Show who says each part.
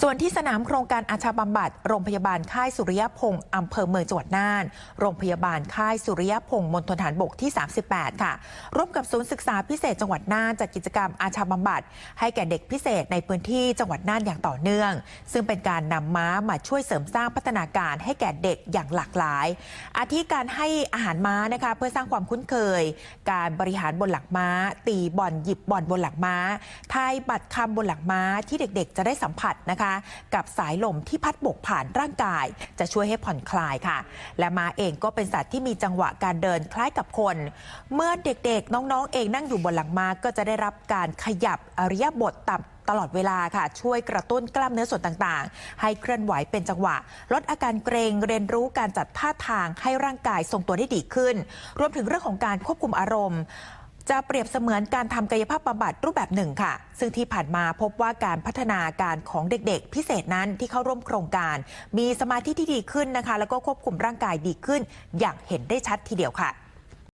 Speaker 1: ส่วนที่สนามโครงการอาชาบำบัดโรงพยาบาลค่ายสุริยพงศ์อำเภอเมืองจังหวัดน่าน โรงพยาบาลค่ายสุริยพงศ์มณฑลฐานบกที่ 38 ค่ะ ร่วมกับศูนย์ศึกษาพิเศษจังหวัดน่านจัดกิจกรรมอาชาบำบัดให้แก่เด็กพิเศษในพื้นที่จังหวัดน่านอย่างต่อเนื่อง ซึ่งเป็นการนำม้ามาช่วยเสริมสร้างพัฒนาการให้แก่เด็กอย่างหลากหลาย อาทิการให้อาหารม้านะคะเพื่อสร้างความคุ้นเคย การบริหารบนหลังม้า ตีบอลหยิบบอลบนหลังม้าทายบัตรคำบนหลังม้าที่เด็กๆ จะได้สัมผัสนะคะ กับสายลมที่พัดบกผ่านร่างกาย จะช่วยให้ผ่อนคลายค่ะ และม้าเองก็เป็นสัตว์ที่มีจังหวะการเดินคล้ายกับคน เมื่อเด็กๆ น้องๆ เองนั่งอยู่บนหลังม้าก็จะได้รับการขยับอริยบทตามตลอดเวลาค่ะ ช่วยกระตุ้นกล้ามเนื้อส่วนต่างๆ ให้เคลื่อนไหวเป็นจังหวะ ลดอาการเกรงเรียนรู้การจัดท่าทางให้ร่างกายทรงตัวได้ดีขึ้น รวมถึงเรื่องของการควบคุมอารมณ์ จะเปรียบเสมือนการทำกายภาพบำบัดรูปแบบหนึ่งค่ะ ซึ่งที่ผ่านมาพบว่าการพัฒนาการของเด็กๆ พิเศษนั้นที่เข้าร่วมโครงการ มีสมาธิที่ดีขึ้นนะคะ แล้วก็ควบคุมร่างกายดีขึ้น อย่างเห็นได้ชัดทีเดียวค่ะ